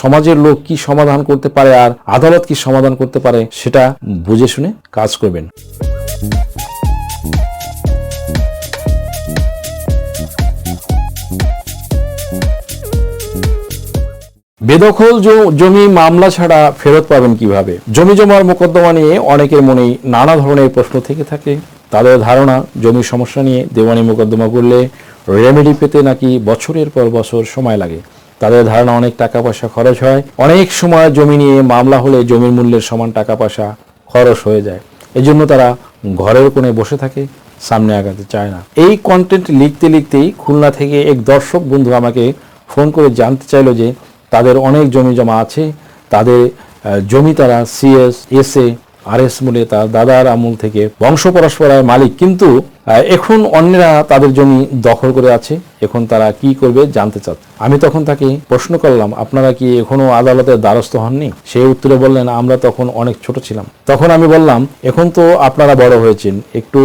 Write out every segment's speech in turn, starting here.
সমাজের লোক কি সমাধান করতে পারে আর আদালত কি সমাধান করতে পারে, সেটা বুঝে শুনে কাজ করবেন। বেদখল জমি মামলা ছাড়া ফেরত পাবেন কীভাবে? জমি জমার মোকদ্দমা নিয়ে অনেকের মনেই নানা ধরনের প্রশ্ন থেকে থাকে। তাদের ধারণা জমির সমস্যা নিয়ে দেওয়ানি মোকদ্দমা করলে রেমেডি পেতে নাকি বছরের পর বছর সময় লাগে। তাদের ধারণা অনেক টাকা পয়সা খরচ হয়। অনেক সময় জমি নিয়ে মামলা হলে জমির মূল্যের সমান টাকা পয়সা খরচ হয়ে যায়। এজন্য তারা ঘরের কোণে বসে থাকে, সামনে আগাতে চায় না। এই কন্টেন্ট লিখতে লিখতেই খুলনা থেকে এক দর্শক বন্ধু আমাকে ফোন করে জানতে চাইলো যে, তাদের অনেক জমি জমা আছে, তাদের জমি তারা সিএস এসএ আর এস মূলে তার দাদার আমল থেকে বংশ পরস্পরায় মালিক। কিন্তু এখন অন্যরা তাদের জমি দখল করে আছে। এখন তারা কি করবে জানতে চান। আমি তখন তাকে প্রশ্ন করলাম, আপনারা কি এখনও আদালতের দ্বারস্থ হননি? সে উত্তরে বললেন, আমরা তখন অনেক ছোট ছিলাম। তখন আমি বললাম, এখন তো আপনারা বড় হয়েছেন। একটু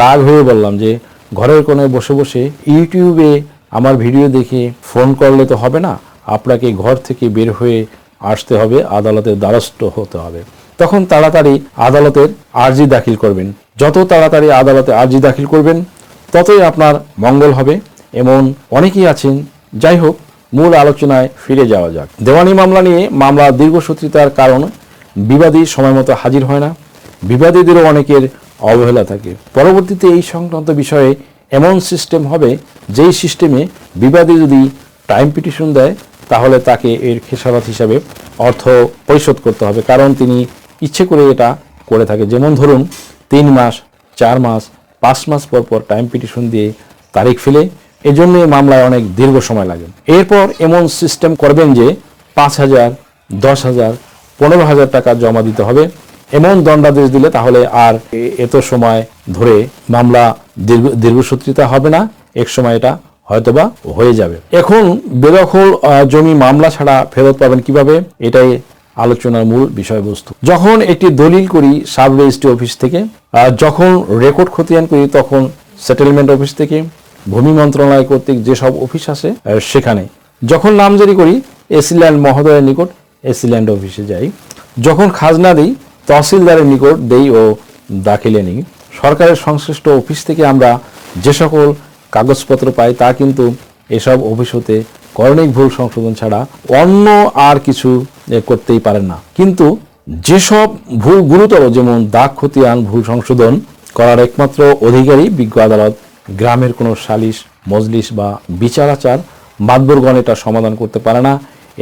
রাগ হয়ে বললাম যে, ঘরের কোণে বসে বসে ইউটিউবে আমার ভিডিও দেখে ফোন করলে তো হবে না। আপনাকে ঘর থেকে বের হয়ে আসতে হবে আদালতের দ্বারস্থ হতে হবে। তখন তাড়াতাড়ি আদালতের আর্জি দাখিল করবেন। যত তাড়াতাড়ি আদালতে আর্জি দাখিল করবেন, ততই আপনার মঙ্গল হবে এমন অনেকেই আছেন। যাই হোক, মূল আলোচনায় ফিরে যাওয়া যাক। দেওয়ানি মামলা নিয়ে মামলা দীর্ঘসূত্রিতার কারণ বিবাদী সময় মতো হাজির হয় না। বিবাদীদেরও অনেকের অবহেলা থাকে। পরবর্তীতে এই সংক্রান্ত বিষয়ে এমন সিস্টেম হবে, যেই সিস্টেমে বিবাদী যদি টাইম পিটিশন দেয়, তাহলে তাকে এর খেসারত হিসাবে অর্থ পরিশোধ করতে হবে। কারণ তিনি ইচ্ছে করে এটা করে থাকে। যেমন ধরুন, তিন মাস, চার মাস, পাঁচ মাস পর পর টাইম পিটিশন দিয়ে তারিখ ফেলে, এজন্য মামলায় অনেক দীর্ঘ সময় লাগে। এরপর এমন সিস্টেম করবেন যে পাঁচ হাজার, দশ হাজার, পনেরো হাজার টাকা জমা দিতে হবে। এমন দণ্ডাদেশ দিলে তাহলে আর এত সময় ধরে মামলা দীর্ঘ, দীর্ঘসূত্রিতা হবে না, এক সময় এটা হয়তোবা হয়ে যাবে। এখন বেদখল জমি মামলা ছাড়া ফেরত পাবেন কীভাবে? এটাই আলোচনার মূল বিষয়বস্তু। যখন একটি দলিল করি সাব রেজিস্ট্রি অফিস থেকে যখন রেকর্ড খতিয়ান করি তখন সেটেলমেন্ট অফিস থেকে, ভূমি মন্ত্রণালয় কর্তৃক যেসব অফিস আছে সেখানে। যখন নামজারি করি, এসিল্যান্ড মহোদয়ের নিকট এসিল্যান্ড অফিসে যাই। যখন খাজনা দিই, তহসিলদারের নিকট দেই ও দাখিলে নিই। সরকারের সংশ্লিষ্ট অফিস থেকে আমরা যে সকল কাগজপত্র পাই, তা কিন্তু এসব অফিস হতে করণিক ভুল সংশোধন ছাড়া অন্য আর কিছু করতেই পারেন না। কিন্তু যেসব ভুল গুরুতর যেমন দাগ খতিয়ান ভুল সংশোধন করার একমাত্র অধিকারী বিজ্ঞ আদালত গ্রামের কোনো সালিশ, মজলিস বা বিচারাচার মাতবরগণ এটা সমাধান করতে পারে না।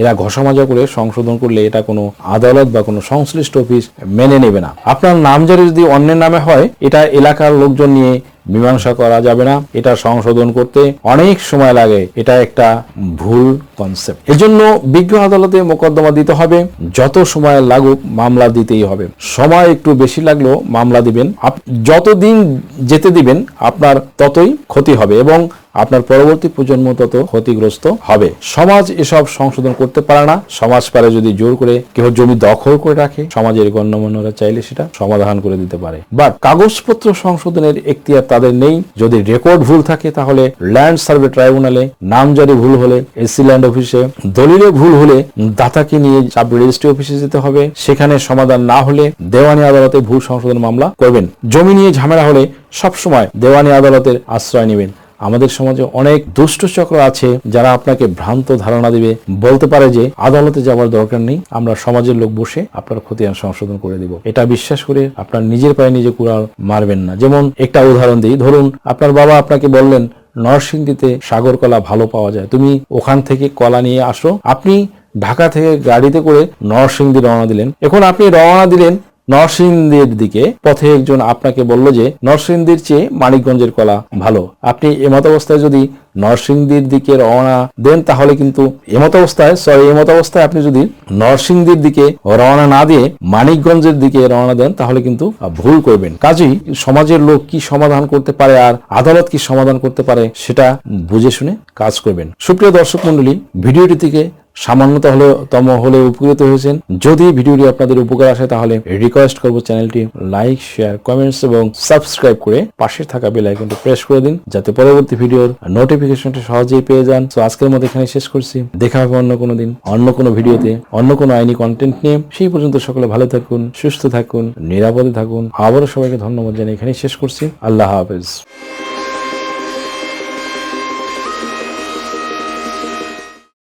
এরা ঘষামাজা করে সংশোধন করলে এটা কোনো আদালত বা কোনো সংশ্লিষ্ট অফিস মেনে নেবে না। আপনার নামজারি যদি অন্যের নামে হয়, এটা এলাকার লোকজন নিয়ে মীমাংসা করা যাবে না, এটা সংশোধন করতে অনেক সময় লাগে। এটা একটা ভুল কনসেপ্ট এজন্য বিজ্ঞ আদালতে মোকদ্দমা দিতে হবে। যত সময় লাগুক, মামলা দিতেই হবে। সময় একটু বেশি লাগলেও মামলা দিবেন। আপ- যতদিন যেতে দিবেন, আপনার ততই ক্ষতি হবে এবং আপনার পরবর্তী প্রজন্ম তত ক্ষতিগ্রস্ত হবে। সমাজ এসব সংশোধন করতে পারে না। সমাজ পারে যদি জোর করে কেউ জমি দখল করে রাখে, সমাজের গণ্যমান্যরা চাইলে সেটা সমাধান করে দিতে পারে। বাট কাগজপত্র সংশোধনের এখতিয়ার তাদের নেই। যদি রেকর্ড ভুল থাকে, তাহলে ল্যান্ড সার্ভে ট্রাইব্যুনালে নামজারি ভুল হলে এসি ল্যান্ড অফিসে দলিলে ভুল হলে দাতাকে নিয়ে সাব রেজিস্ট্রি অফিসে যেতে হবে। সেখানে সমাধান না হলে দেওয়ানি আদালতে ভুল সংশোধন মামলা করবেন। জমি নিয়ে ঝামেলা হলে সবসময় দেওয়ানি আদালতের আশ্রয় নেবেন। আমাদের সমাজে অনেক দুষ্ট চক্র আছে যারা আপনাকে ভ্রান্ত ধারণা দিবে, বলতে পারে যে আদালতে যাওয়ার দরকার নেই, আমরা সমাজের লোক বসে আপনার খতিয়ান সংশোধন করে দিব। এটা বিশ্বাস করে আপনার নিজের পায়ে নিজে কুড়াল মারবেন না। যেমন একটা উদাহরণ দিই, ধরুন আপনার বাবা আপনাকে বললেন, নরসিংদীতে সাগর কলা ভালো পাওয়া যায়, তুমি ওখান থেকে কলা নিয়ে আসো। আপনি ঢাকা থেকে গাড়িতে করে নরসিংদী রওনা দিলেন। এখন আপনি রওনা দিলেন নরসিংদীর দিকে পথে একজন আপনাকে বলল যে, নরসিংদীর চেয়ে মানিকগঞ্জের কলা ভালো। আপনি এমত অবস্থায় যদি নরসিংদীর দিকে রওনা দেন, তাহলে কিন্তু এমত অবস্থায় সরি এমত অবস্থায় আপনি যদি নরসিংদীর দিকে রওনা না দিয়ে মানিকগঞ্জের দিকে রওনা দেন, তাহলে কিন্তু ভুল করবেন। কাজেই সমাজের লোক কি সমাধান করতে পারে আর আদালত কি সমাধান করতে পারে, সেটা বুঝে শুনে কাজ করবেন। সুপ্রিয় দর্শক মন্ডলী ভিডিওটি থেকে সামান্যত হলেও তম হলে উপকৃত হয়েছেন। যদি ভিডিওটি আপনাদের উপকার আসে, তাহলে রিকোয়েস্ট করব চ্যানেলটি লাইক শেয়ার কমেন্টস এবং সাবস্ক্রাইব করে পাশে থাকা বেল আইকনটি প্রেস করে দিন, যাতে পরবর্তী ভিডিওর নোটিফিকেশনটি সহজেই পেয়ে যান। তো আজকের মতো এখানে শেষ করছি। দেখা হবে অন্য কোনো দিন, অন্য কোনো ভিডিওতে, অন্য কোনো আইনি কন্টেন্ট নিয়ে। সেই পর্যন্ত সকলে ভালো থাকুন, সুস্থ থাকুন, নিরাপদে থাকুন। আবারও সবাইকে ধন্যবাদ জানিয়ে এখানেই শেষ করছি। আল্লাহ হাফেজ।